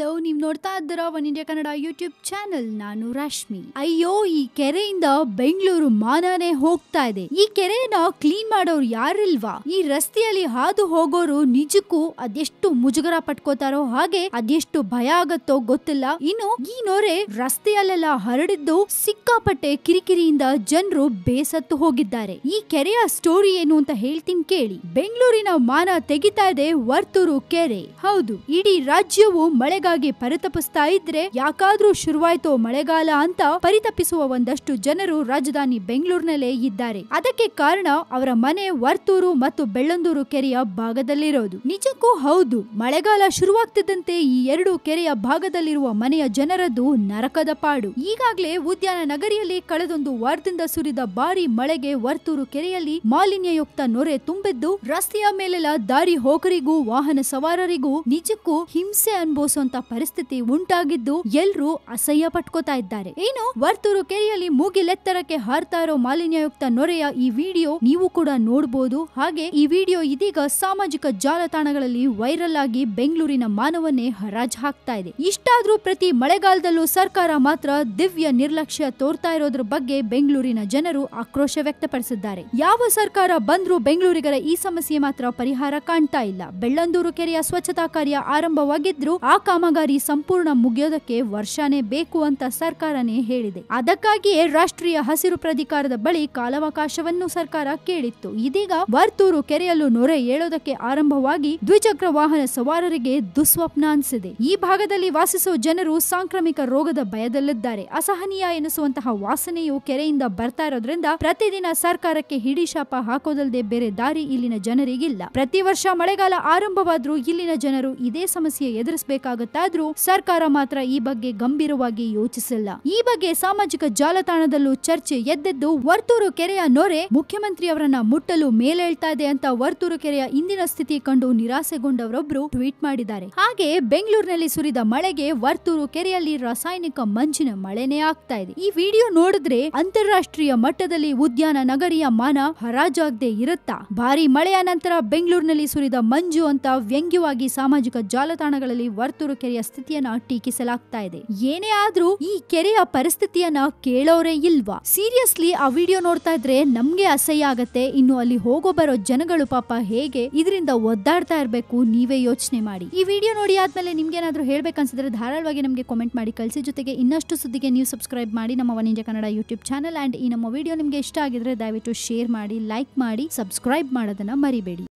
ನೋಡ್ತಾ ಇದ್ದೀರಾ one India Kannada YouTube channel. ನಾನು ರಶ್ಮಿ. ಅಯ್ಯೋ, ಈ ಕೆರೆಯಿಂದ ಬೆಂಗಳೂರು ಮಾನನೆ ಹೋಗ್ತಾ ಇದೆ. ಈ ಕೆರೆನ ಕ್ಲೀನ್ ಮಾಡೋರು ಯಾರಿಲ್ವಾ? ಈ ರಸ್ತೆಯಲ್ಲಿ ಹಾದು ಹೋಗೋರು ನಿಜಕ್ಕೂ ಅದೆಷ್ಟು ಮುಜುಗರ ಪಟ್ಕೋತಾರೋ ಹಾಗೆ ಅದೆಷ್ಟು ಭಯ ಆಗತ್ತೋ ಗೊತ್ತಿಲ್ಲ. ಇನ್ನು ಈ ರಸ್ತೆಯಲ್ಲೆಲ್ಲ ಹರಡಿದ್ದು ಸಿಕ್ಕಾಪಟ್ಟೆ ಕಿರಿಕಿರಿಯಿಂದ ಜನರು ಬೇಸತ್ತು ಹೋಗಿದ್ದಾರೆ. ಈ ಕೆರೆಯ ಸ್ಟೋರಿ ಏನು ಅಂತ ಹೇಳ್ತೀನಿ ಕೇಳಿ. ಬೆಂಗಳೂರಿನ ಮಾನ ತೆಗಿತಾ ಇದೆ ವರ್ತೂರು ಕೆರೆ. ಹೌದು, ಇಡೀ ರಾಜ್ಯವು ಮಳೆಗಾಗಿ ಪರಿತಪಿಸ್ತಾ ಇದ್ರೆ ಯಾಕಾದ್ರೂ ಶುರುವಾಯ್ತೋ ಮಳೆಗಾಲ ಅಂತ ಪರಿತಪಿಸುವ ಒಂದಷ್ಟು ಜನರು ರಾಜಧಾನಿ ಬೆಂಗಳೂರಿನಲ್ಲೇ ಇದ್ದಾರೆ. ಅದಕ್ಕೆ ಕಾರಣ ಅವರ ಮನೆ ವರ್ತೂರು ಮತ್ತು ಬೆಳ್ಳಂದೂರು ಕೆರೆಯ ಭಾಗದಲ್ಲಿರೋದು. ನಿಜಕ್ಕೂ ಹೌದು, ಮಳೆಗಾಲ ಶುರುವಾಗ್ತಿದ್ದಂತೆ ಈ ಎರಡು ಕೆರೆಯ ಭಾಗದಲ್ಲಿರುವ ಮನೆಯ ಜನರದ್ದು ನರಕದ ಪಾಡು. ಈಗಾಗಲೇ ಉದ್ಯಾನ ನಗರಿಯಲ್ಲಿ ಕಳೆದೊಂದು ವಾರದಿಂದ ಸುರಿದ ಭಾರಿ ಮಳೆಗೆ ವರ್ತೂರು ಕೆರೆಯಲ್ಲಿ ಮಾಲಿನ್ಯಯುಕ್ತ ನೊರೆ ತುಂಬಿದ್ದು ರಸ್ತೆಯ ಮೇಲೆಲ್ಲ ದಾರಿ ಹೋಕರಿಗೂ ವಾಹನ ಸವಾರರಿಗೂ ನಿಜಕ್ಕೂ ಹಿಂಸೆ ಅನುಭವಿಸುವಂತ ಪರಿಸ್ಥಿತಿ ಉಂಟಾಗಿದ್ದು ಎಲ್ರೂ ಅಸಹ್ಯ ಪಟ್ಕೋತಾ ಇದ್ದಾರೆ. ಏನು ವರ್ತೂರು ಕೆರೆಯಲ್ಲಿ ಮೂಗಿಲೆತ್ತರಕ್ಕೆ ಹಾರ್ತಾ ಇರೋ ಮಾಲಿನ್ಯಯುಕ್ತ ನೊರೆಯ ಈ ವಿಡಿಯೋ ನೀವು ಕೂಡ ನೋಡಬಹುದು ಹಾಗೆ ಈ ವಿಡಿಯೋ ಇದೀಗ ಸಾಮಾಜಿಕ ಜಾಲತಾಣಗಳಲ್ಲಿ ವೈರಲ್ ಆಗಿ ಬೆಂಗಳೂರಿನ ಮಾನವನ್ನೇ ಹರಾಜ್ ಹಾಕ್ತಾ ಇದೆ. ಇಷ್ಟಾದ್ರೂ ಪ್ರತಿ ಮಳೆಗಾಲದಲ್ಲೂ ಸರ್ಕಾರ ಮಾತ್ರ ದಿವ್ಯ ನಿರ್ಲಕ್ಷ್ಯ ತೋರ್ತಾ ಇರೋದ್ರ ಬಗ್ಗೆ ಬೆಂಗಳೂರಿನ ಜನರು ಆಕ್ರೋಶ ವ್ಯಕ್ತಪಡಿಸಿದ್ದಾರೆ. ಯಾವ ಸರ್ಕಾರ ಬಂದ್ರೂ ಬೆಂಗಳೂರಿಗರ ಈ ಸಮಸ್ಯೆ ಮಾತ್ರ ಪರಿಹಾರ ಕಾಣ್ತಾ ಇಲ್ಲ. ಬೆಳ್ಳಂದೂರು ಕೆರೆಯ ಸ್ವಚ್ಛತಾ ಕಾರ್ಯ ಆರಂಭವಾಗಿದ್ರು ಆ ಕಾಮಗಾರಿ ಸಂಪೂರ್ಣ ಮುಗಿಯೋದಕ್ಕೆ ವರ್ಷನೇ ಬೇಕು ಅಂತ ಸರ್ಕಾರನೇ ಹೇಳಿದೆ. ಅದಕ್ಕಾಗಿಯೇ ರಾಷ್ಟ್ರೀಯ ಹಸಿರು ಪ್ರಾಧಿಕಾರದ ಬಳಿ ಕಾಲಾವಕಾಶವನ್ನು ಸರ್ಕಾರ ಕೇಳಿತ್ತು. ಇದೀಗ ವರ್ತೂರು ಕೆರೆಯಲ್ಲೂ ನೊರೆ ಏಳೋದಕ್ಕೆ ಆರಂಭವಾಗಿ ದ್ವಿಚಕ್ರ ವಾಹನ ಸವಾರರಿಗೆ ದುಸ್ವಪ್ನ ಅನಿಸಿದೆ. ಈ ಭಾಗದಲ್ಲಿ ವಾಸಿಸುವ ಜನರು ಸಾಂಕ್ರಾಮಿಕ ರೋಗದ ಭಯದಲ್ಲಿದ್ದಾರೆ. ಅಸಹನೀಯ ಎನಿಸುವಂತಹ ವಾಸನೆಯು ಕೆರೆಯಿಂದ ಬರ್ತಾ ಇರೋದ್ರಿಂದ ಪ್ರತಿದಿನ ಸರ್ಕಾರಕ್ಕೆ ಹಿಡಿ ಶಾಪ ಹಾಕೋದಲ್ಲದೆ ಬೇರೆ ದಾರಿ ಇಲ್ಲಿನ ಜನರಿಗಿಲ್ಲ. ಪ್ರತಿ ವರ್ಷ ಮಳೆಗಾಲ ಆರಂಭವಾದರೂ ಇಲ್ಲಿನ ಜನರು ಇದೇ ಸಮಸ್ಯೆ ಎದುರಿಸಬೇಕಾಗುತ್ತಾದ್ರೂ ಸರ್ಕಾರ ಮಾತ್ರ ಈ ಬಗ್ಗೆ ಗಂಭೀರವಾಗಿ ಯೋಚಿಸಿಲ್ಲ. ಈ ಬಗ್ಗೆ ಸಾಮಾಜಿಕ ಜಾಲತಾಣದಲ್ಲೂ ಚರ್ಚೆ ಎದ್ದೆದ್ದು ವರ್ತೂರು ಕೆರೆಯ ನೊರೆ ಮುಖ್ಯಮಂತ್ರಿಯವರನ್ನ ಮುಟ್ಟಲು ಮೇಲೇಳ್ತಾ ಇದೆ ಅಂತ ವರ್ತೂರು ಕೆರೆಯ ಇಂದಿನ ಸ್ಥಿತಿ ಕಂಡು ನಿರಾಸೆಗೊಂಡವರೊಬ್ರು ಟ್ವೀಟ್ ಮಾಡಿದ್ದಾರೆ. ಹಾಗೆ ಬೆಂಗಳೂರಿನಲ್ಲಿ ಸುರಿದ ಮಳೆಗೆ ವರ್ತೂರು ಕೆರೆಯಲ್ಲಿ ರಾಸಾಯನಿಕ ಮಂಜಿನ ಮಳೆನೇ ಆಗ್ತಾ ಇದೆ. ಈ ವಿಡಿಯೋ ನೋಡಿದ್ರೆ ಅಂತಾರಾಷ್ಟ್ರೀಯ ಮಟ್ಟದಲ್ಲಿ ಉದ್ಯಾನ ನಗರಿಯ ಮಾನ ಹರಾಜಾಗದೆ ಇರುತ್ತಾ? ಭಾರಿ ಮಳೆಯ ನಂತರ ಬೆಂಗಳೂರಿನಲ್ಲಿ ಸುರಿದ ಮಂಜು ಅಂತ ವ್ಯಂಗ್ಯವಾಗಿ ಸಾಮಾಜಿಕ ಜಾಲತಾಣಗಳಲ್ಲಿ ವರ್ತೂರು ಕೆರೆಯ ಸ್ಥಿತಿಯನ್ನ ಟೀಕಿಸಲಾಗ್ತಾ ಇದೆ. ಏನೇ ಆದ್ರೂ ಈ ಕೆರೆಯ ಪರಿಸ್ಥಿತಿಯನ್ನ ಕೇಳೋರೇ ಇಲ್ವಾ? ಸೀರಿಯಸ್ಲಿ ಆ ವಿಡಿಯೋ ನೋಡ್ತಾ ಇದ್ರೆ ನಮ್ಗೆ ಅಸಹ್ಯ ಆಗತ್ತೆ. ಇನ್ನು ಅಲ್ಲಿ ಹೋಗೋ ಬರೋ ಜನಗಳು ಪಾಪ ಹೇಗೆ ಇದರಿಂದ ಒದ್ದಾಡ್ತಾ ಇರಬೇಕು ನೀವೇ ಯೋಚನೆ ಮಾಡಿ. ಈ ವಿಡಿಯೋ ನೋಡಿ ಆದ್ಮೇಲೆ ನಿಮ್ಗೆ ಏನಾದ್ರೂ ಹೇಳ್ಬೇಕನ್ಸಿದ್ರೆ ಧಾರಾಳವಾಗಿ ನಮಗೆ ಕಾಮೆಂಟ್ ಮಾಡಿ. ಕಳಿಸಿ ಜೊತೆಗೆ ಇನ್ನಷ್ಟು ಸುದ್ದಿಗೆ ನೀವು ಸಬ್ಸ್ಕ್ರೈಬ್ ಮಾಡಿ ನಮ್ಮ India Kannada YouTube channel and ಈ ನಮ್ಮ ವಿಡಿಯೋ ನಿಮ್ಗೆ ಇಷ್ಟ ಆಗಿದ್ರೆ ದಯವಿಟ್ಟು ಶೇರ್ ಮಾಡಿ ಲೈಕ್ ಮಾಡಿ ಸಬ್ಸ್ಕ್ರೈಬ್ ಮಾಡೋದನ್ನ ಮರಿಬೇಡಿ.